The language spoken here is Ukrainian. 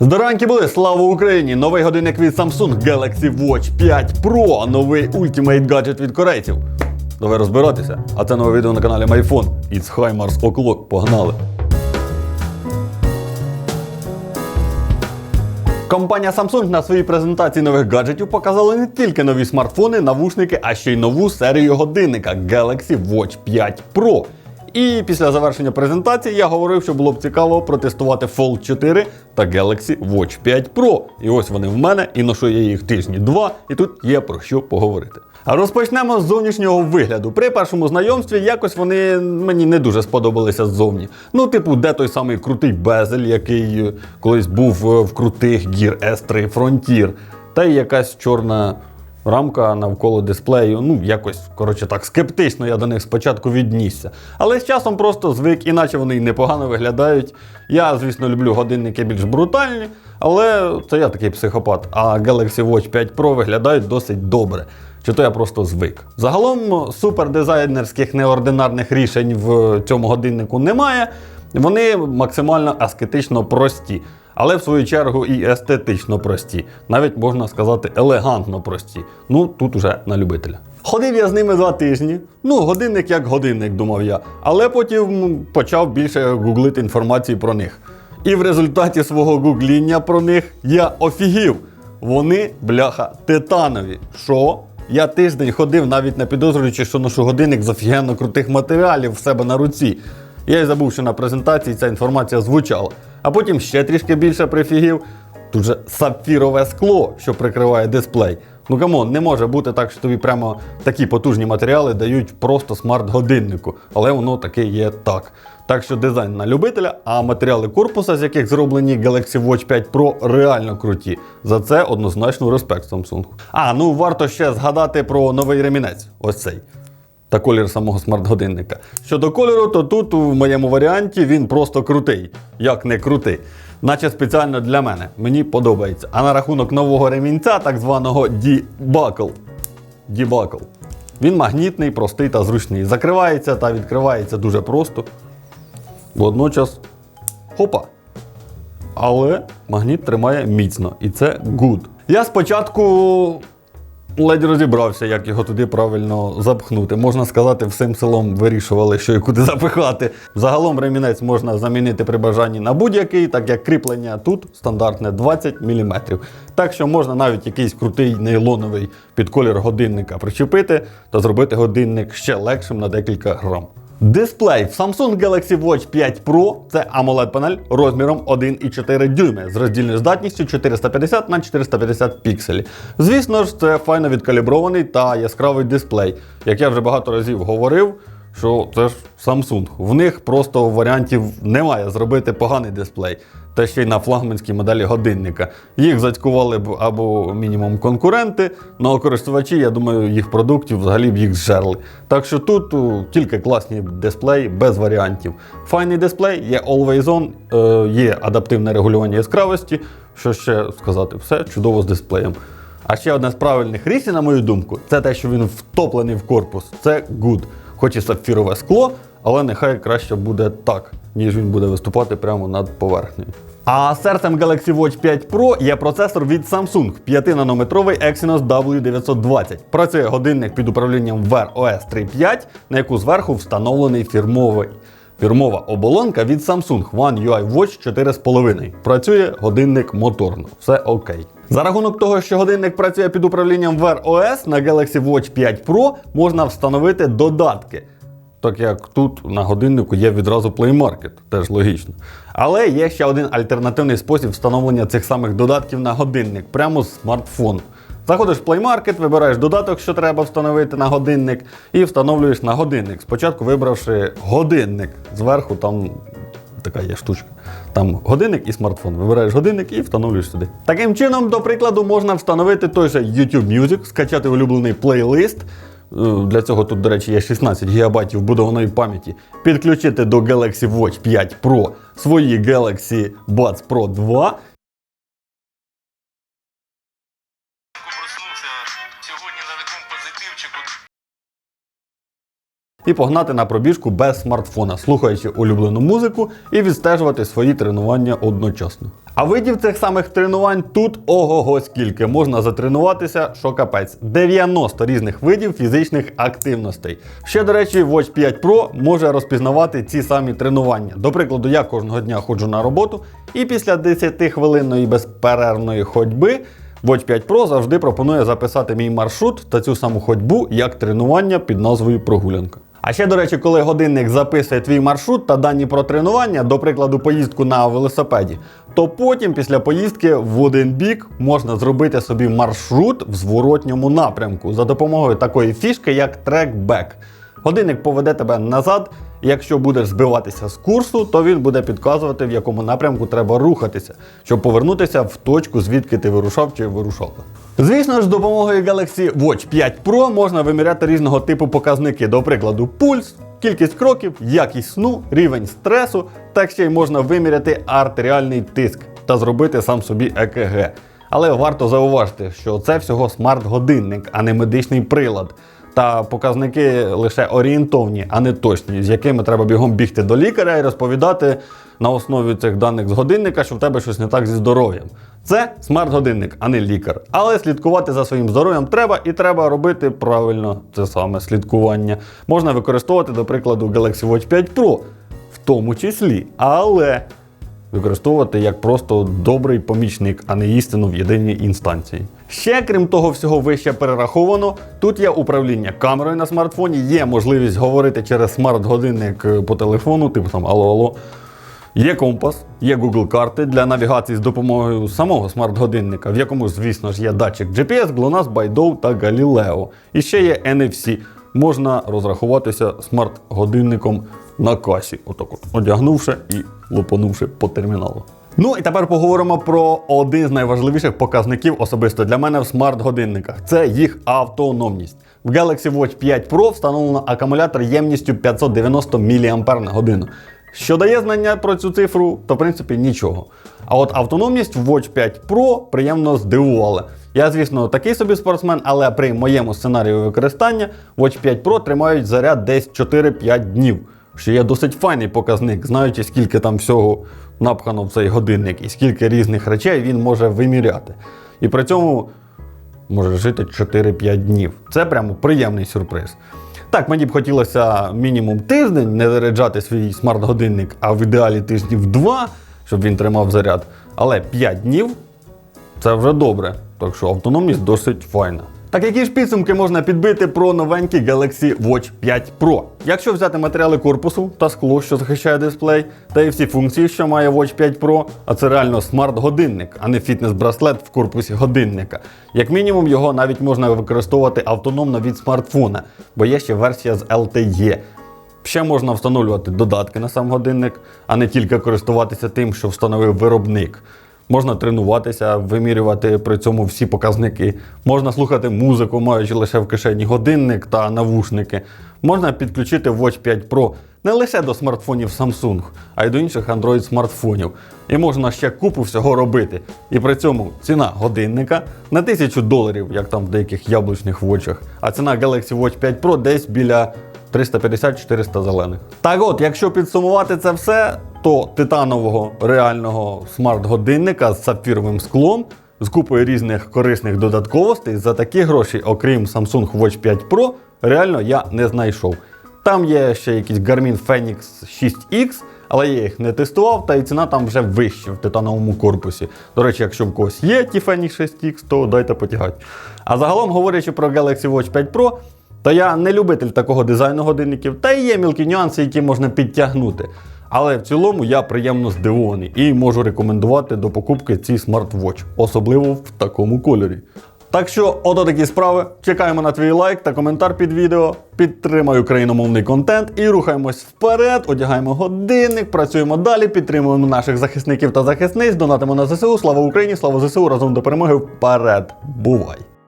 Здоровенькі були, слава Україні! Новий годинник від Samsung Galaxy Watch 5 Pro, новий Ultimate Gadget від корейців. Давай розбиратися. А це нове відео на каналі MyPhone. It's High Mars O'Clock. Погнали! Компанія Samsung на своїй презентації нових гаджетів показала не тільки нові смартфони, навушники, а ще й нову серію годинника Galaxy Watch 5 Pro. І після завершення презентації я говорив, що було б цікаво протестувати Fold 4 та Galaxy Watch 5 Pro. І ось вони в мене, і ношу я їх тижні два, і тут є про що поговорити. Розпочнемо з зовнішнього вигляду. При першому знайомстві якось вони мені не дуже сподобалися ззовні. Ну, типу, де той самий крутий безель, який е, колись був е, в крутих Gear S3 Frontier, та й якась чорна рамка навколо дисплею. Ну, якось, коротше так, скептично я до них спочатку віднісся. Але з часом просто звик, іначе вони й непогано виглядають. Я, звісно, люблю годинники більш брутальні, але це я такий психопат. А Galaxy Watch 5 Pro виглядають досить добре. Чи то я просто звик. Загалом супердизайнерських неординарних рішень в цьому годиннику немає. Вони максимально аскетично прості, але в свою чергу і естетично прості. Навіть можна сказати елегантно прості. Ну тут уже на любителя. Ходив я з ними два тижні. Ну, годинник як годинник, думав я. Але потім почав більше гуглити інформації про них. І в результаті свого гугління про них я офігів. Вони, бляха, титанові. Що? Я тиждень ходив, навіть не підозрюючи, що ношу годинник з офігенно крутих матеріалів в себе на руці. Я й забув, що на презентації ця інформація звучала. А потім ще трішки більше прифігів. Тут же сапфірове скло, що прикриває дисплей. Ну камон, не може бути так, що тобі прямо такі потужні матеріали дають просто смарт-годиннику, але воно таке є так. Так що дизайн на любителя, а матеріали корпуса, з яких зроблені Galaxy Watch 5 Pro, реально круті. За це однозначно респект Samsung. А, ну варто ще згадати про новий ремінець. Ось цей. Та колір самого смарт-годинника. Щодо кольору, то тут у моєму варіанті він просто крутий. Як не крутий. Наче спеціально для мене. Мені подобається. А на рахунок нового ремінця, так званого D-Buckle. D-Buckle. Він магнітний, простий та зручний. Закривається та відкривається дуже просто. Водночас. Хопа. Але магніт тримає міцно, і це good. Я спочатку ледь розібрався, як його туди правильно запхнути. Можна сказати, всім селом вирішували, що і куди запихати. Загалом ремінець можна замінити при бажанні на будь-який, так як кріплення тут стандартне 20 мм. Так що можна навіть якийсь крутий нейлоновий під колір годинника причепити та зробити годинник ще легшим на декілька грам. Дисплей в Samsung Galaxy Watch 5 Pro це amoled панель розміром 1,4 дюйми з роздільною здатністю 450 на 450 пікселів. Звісно ж, це файно відкалібрований та яскравий дисплей. Як я вже багато разів говорив, що це ж Samsung. В них просто варіантів немає зробити поганий дисплей. Та ще й на флагманській моделі годинника. Їх зацькували б або мінімум конкуренти, ну а користувачі, я думаю, їх продуктів взагалі б їх зжерли. Так що тут тільки класні дисплеї без варіантів. Файний дисплей, є Always On, е, є адаптивне регулювання яскравості. Що ще сказати, все чудово з дисплеєм. А ще одне з правильних рішень, на мою думку, це те, що він втоплений в корпус. Це good. Хоч і сапфірове скло, але нехай краще буде так, ніж він буде виступати прямо над поверхнею. А серцем Galaxy Watch 5 Pro є процесор від Samsung 5-нанометровий Exynos W920. Працює годинник під управлінням Wear OS 3.5, на яку зверху встановлений фірмовий. Фірмова оболонка від Samsung One UI Watch 4,5. Працює годинник моторно. Все окей. За рахунок того, що годинник працює під управлінням Wear OS, на Galaxy Watch 5 Pro можна встановити додатки. Так як тут на годиннику є відразу Play Market, теж логічно. Але є ще один альтернативний спосіб встановлення цих самих додатків на годинник прямо з смартфону. Заходиш в Play Market, вибираєш додаток, що треба встановити на годинник, і встановлюєш на годинник. Спочатку вибравши годинник. Зверху там така є штучка. Там годинник і смартфон. Вибираєш годинник і встановлюєш сюди. Таким чином, до прикладу, можна встановити той же YouTube Music, скачати улюблений плейлист. Е, Для цього тут, до речі, є 16 ГБ вбудованої пам'яті. Підключити до Galaxy Watch 5 Pro свої Galaxy Buds Pro 2 і погнати на пробіжку без смартфона, слухаючи улюблену музику і відстежувати свої тренування одночасно. А видів цих самих тренувань тут ого-го скільки можна затренуватися, що капець. 90 різних видів фізичних активностей. Ще, до речі, Watch 5 Pro може розпізнавати ці самі тренування. До прикладу, я кожного дня ходжу на роботу, і після 10-хвилинної безперервної ходьби Watch 5 Pro завжди пропонує записати мій маршрут та цю саму ходьбу як тренування під назвою прогулянка. А ще, до речі, коли годинник записує твій маршрут та дані про тренування, до прикладу, поїздку на велосипеді, то потім після поїздки в один бік можна зробити собі маршрут в зворотньому напрямку за допомогою такої фішки, як трекбек. Годинник поведе тебе назад. Якщо будеш збиватися з курсу, то він буде підказувати, в якому напрямку треба рухатися, щоб повернутися в точку, звідки ти вирушав чи вирушала. Звісно ж, з допомогою Galaxy Watch 5 Pro можна виміряти різного типу показники, до прикладу, пульс, кількість кроків, якість сну, рівень стресу, так ще й можна виміряти артеріальний тиск та зробити сам собі ЕКГ. Але варто зауважити, що це всього смарт-годинник, а не медичний прилад та показники лише орієнтовні, а не точні, з якими треба бігом бігти до лікаря і розповідати на основі цих даних з годинника, що в тебе щось не так зі здоров'ям. Це смарт-годинник, а не лікар. Але слідкувати за своїм здоров'ям треба і треба робити правильно це саме слідкування. Можна використовувати, до прикладу, Galaxy Watch 5 Pro, в тому числі. Але використовувати як просто добрий помічник, а не істину в єдиній інстанції. Ще крім того всього вище перераховано, тут є управління камерою на смартфоні, є можливість говорити через смарт-годинник е, по телефону, типу там алло-алло. Є компас, є Google карти для навігації з допомогою самого смарт-годинника, в якому, звісно ж, є датчик GPS, GLONASS, BeiDou та Galileo. І ще є NFC. Можна розрахуватися смарт-годинником на касі, отак от, одягнувши і лупанувши по терміналу. Ну і тепер поговоримо про один з найважливіших показників особисто для мене в смарт-годинниках. Це їх автономність. В Galaxy Watch 5 Pro встановлено акумулятор ємністю 590 мАч. Що дає знання про цю цифру, то в принципі нічого. А от автономність Watch 5 Pro приємно здивувала. Я, звісно, такий собі спортсмен, але при моєму сценарію використання Watch 5 Pro тримають заряд десь 4-5 днів. Що є досить файний показник, знаючи, скільки там всього напхано в цей годинник і скільки різних речей він може виміряти. І при цьому може жити 4-5 днів. Це прямо приємний сюрприз. Так, мені б хотілося мінімум тиждень не заряджати свій смарт-годинник, а в ідеалі тижнів 2, щоб він тримав заряд. Але 5 днів це вже добре. Так що автономність досить файна. Так які ж підсумки можна підбити про новенький Galaxy Watch 5 Pro? Якщо взяти матеріали корпусу та скло, що захищає дисплей, та і всі функції, що має Watch 5 Pro, а це реально смарт-годинник, а не фітнес-браслет в корпусі годинника. Як мінімум, його навіть можна використовувати автономно від смартфона, бо є ще версія з LTE. Ще можна встановлювати додатки на сам годинник, а не тільки користуватися тим, що встановив виробник. Можна тренуватися, вимірювати при цьому всі показники. Можна слухати музику, маючи лише в кишені годинник та навушники. Можна підключити Watch 5 Pro не лише до смартфонів Samsung, а й до інших Android смартфонів. І можна ще купу всього робити. І при цьому ціна годинника на 1000 доларів, як там в деяких яблучних вочах, а ціна Galaxy Watch 5 Pro десь біля 350-400 зелених. Так от, якщо підсумувати це все, то титанового реального смарт-годинника з сапфіровим склом, з купою різних корисних додатковостей за такі гроші, окрім Samsung Watch 5 Pro, реально я не знайшов. Там є ще якийсь Garmin Fenix 6X, але я їх не тестував, та і ціна там вже вища в титановому корпусі. До речі, якщо в когось є ті Fenix 6X, то дайте потягати. А загалом, говорячи про Galaxy Watch 5 Pro, то я не любитель такого дизайну годинників, та й є мілкі нюанси, які можна підтягнути. Але в цілому я приємно здивований і можу рекомендувати до покупки цей смарт-вотч, особливо в такому кольорі. Так що, ото такі справи. Чекаємо на твій лайк та коментар під відео. Підтримай україномовний контент і рухаємось вперед, одягаємо годинник, працюємо далі, підтримуємо наших захисників та захисниць, донатимо на ЗСУ. Слава Україні! Слава ЗСУ! Разом до перемоги вперед! Бувай!